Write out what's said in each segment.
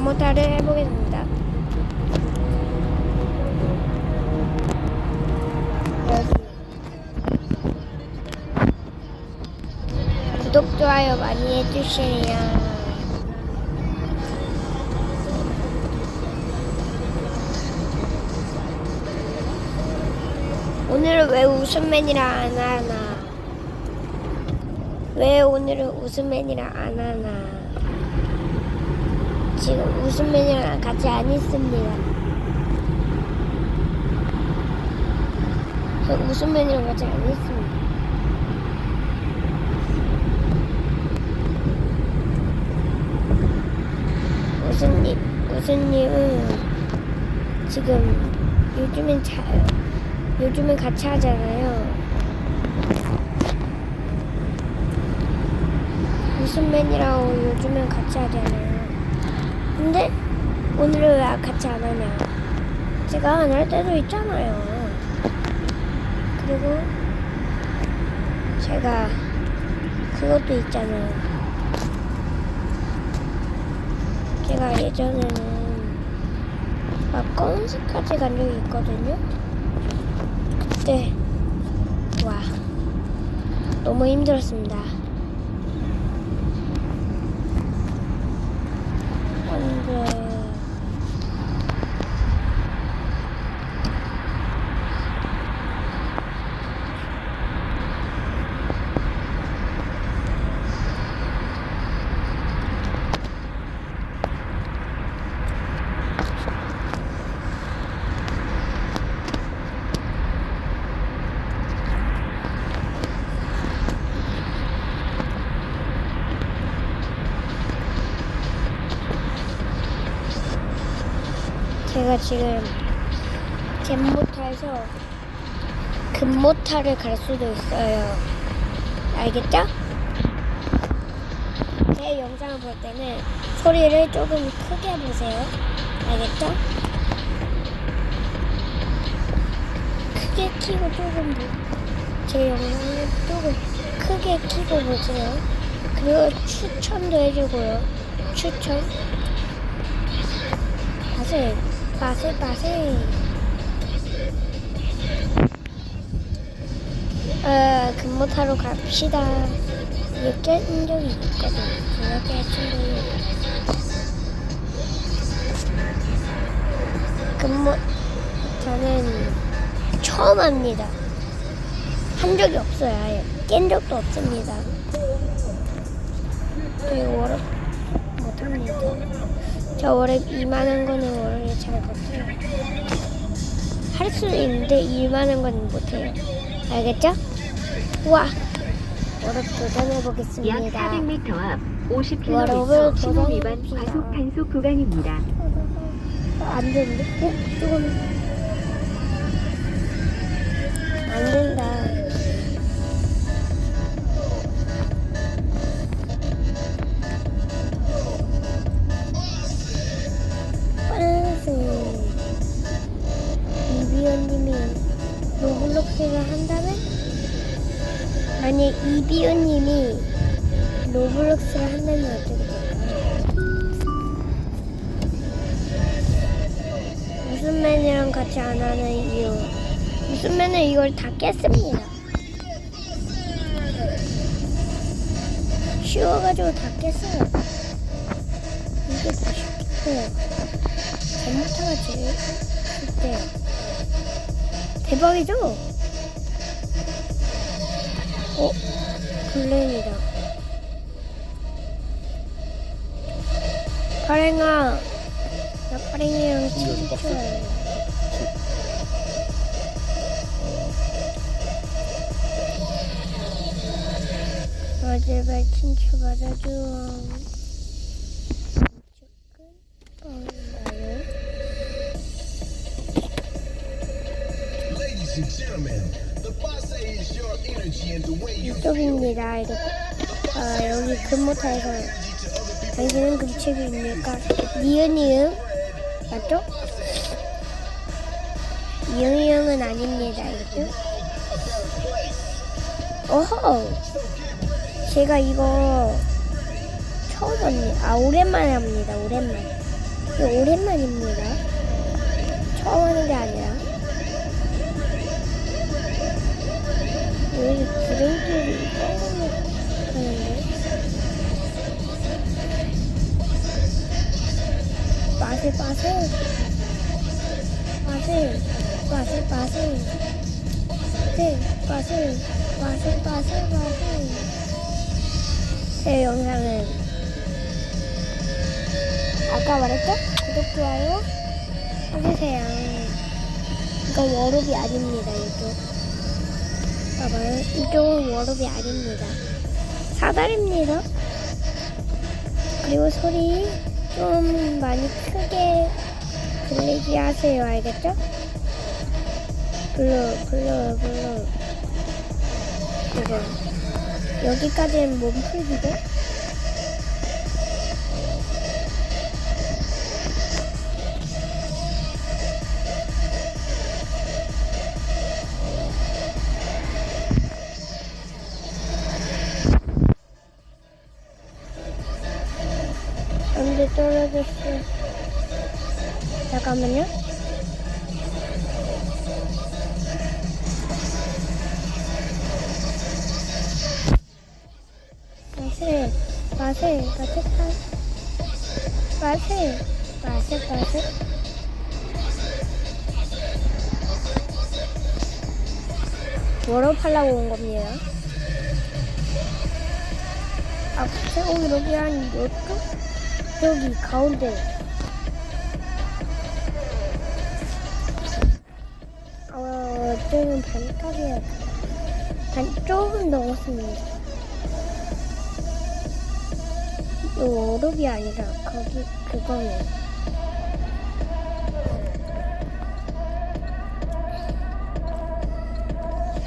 잼모타를 해보겠습니다. 구독 좋아요 많이 해주세요. 오늘은 왜 웃음맨이라 안 하나? 왜 오늘은 웃음맨이라 안 하나? 지금 웃음맨이랑 같이 안 있습니다. 저 웃음맨이랑 같이 안 있습니다. 웃음님, 웃음님은 지금 요즘엔 잘, 요즘엔 같이 하잖아요. 웃음맨이라고 요즘엔 같이 하잖아요. 근데 오늘은 왜 같이 안 하냐? 제가 안 할 때도 있잖아요. 그리고 제가 그것도 있잖아요. 제가 예전에는 막 건스까지 간 적이 있거든요. 그때 와 너무 힘들었습니다. 안돼. 제가 지금 갯모타에서 금모타를 갈 수도 있어요. 알겠죠? 제 영상을 볼 때는 소리를 조금 크게 보세요. 알겠죠? 크게 키고 조금 보- 제 영상을 조금 크게 키고 보세요. 그리고 추천도 해주고요. 추천. 맛을 맛을 맛을. 어 근무타러 갑시다. 이렇게 한 적이 있거든. 이렇게 친구이 근무 저는 처음 합니다. 한 적이 없어요 아예. 깬 적도 없습니다. 그리고 워럭 못합니다 저 원래 이만한 거는 원래 잘 못해요. 할 수는 있는데 이만한 건 못해요. 알겠죠? 우와! 약 도전해보겠습니다. 400m 앞 워럭을 50km 신호 위반. 과속 단속 구간입니다. 안 되는데? 어? 이건 안 된다. 이비연님이 로블록스를 한다면 만약 이비연님이 로블록스를 한다면 어떻게 될까요? 웃음맨이랑 같이 안 하는 이유. 웃음맨은 이걸 다 깼습니다. 쉬워가지고 다 깼어요. 이게 더 쉽고, 잘못하가 제일 쉽대요. 대박이죠? 어? 블렌이다. 파랭아, 나 파랭이랑 친구야. 아, 제발 친추 받아줘. 이쪽입니다. 이렇게. 아, 여기 금모타에서 당신은 금책입니까? 니은이응 맞죠? 이응이응은 아닙니다. 알겠죠? 어허! 제가 이거 처음 합니다. 아, 오랜만에 합니다. 오랜만에. 이거 오랜만입니다. 처음 하는 게 아니라. 여기 구름들이 하는데. 맛을 맛을 맛을 맛을 맛을 네, 맛을 맛을 맛을 맛을 제 영상은 아까 말했죠? 구독 좋아요 해주세요 이건 워룹이 아닙니다 이쪽 봐봐요 이쪽은 워룹이 아닙니다. 사다리입니다. 그리고 소리 좀 많이 크게 들리게 하세요. 알겠죠? 블루 블루 블루. 이거. 여기까지는 몸풀기죠? 떨어졌어 잠깐만요. 맛을 맛을 맛을 파 맛을 맛을 맛을. 뭐로 팔라고 온 겁니다 아 제공이 여기 한 요쪽 여기 가운데. 어 저는 반값이야 반 조금 넘었습니다. 이 워룹이 아니라 거기 그거는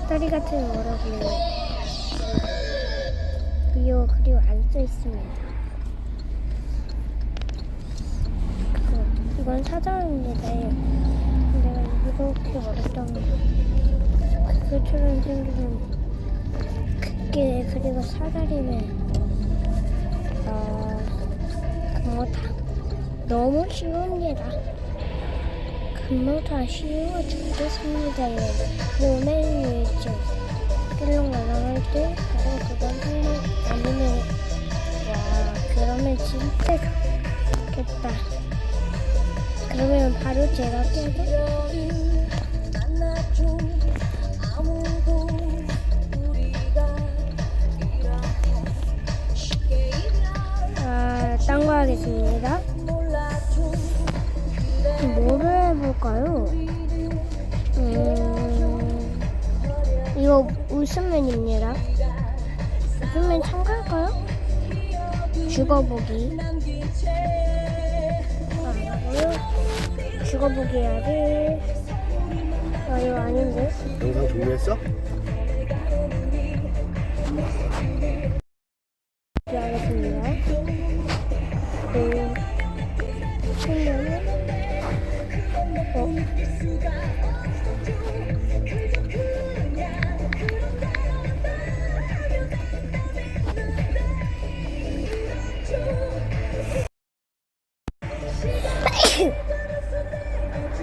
사다리 같은 워룹이 그리고 그리고 안 써 있습니다. 그거, 이건 사장입니다. 내가 이렇게 말했던 그처럼 생기는 그게 그리고 사다리는 어, 금모타 너무 쉬웁니다. 금모타 쉬워 죽겠습니다. 몸에 유일증 끌렁 날아갈 때 바로 그건 생각 아니면 와 그러면 진짜 좋겠다. 그러면 바로 제가 깨도 아, 딴거 하겠습니다. 뭐를 해볼까요? 음, 이거 웃으면입니다. 웃으면 참가할까요? 죽어보기. 아, 이거요? 죽어보기 야를 아, 이거 아닌데? 영상 종료했어? 하겠습니다. 네. 그러면,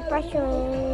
과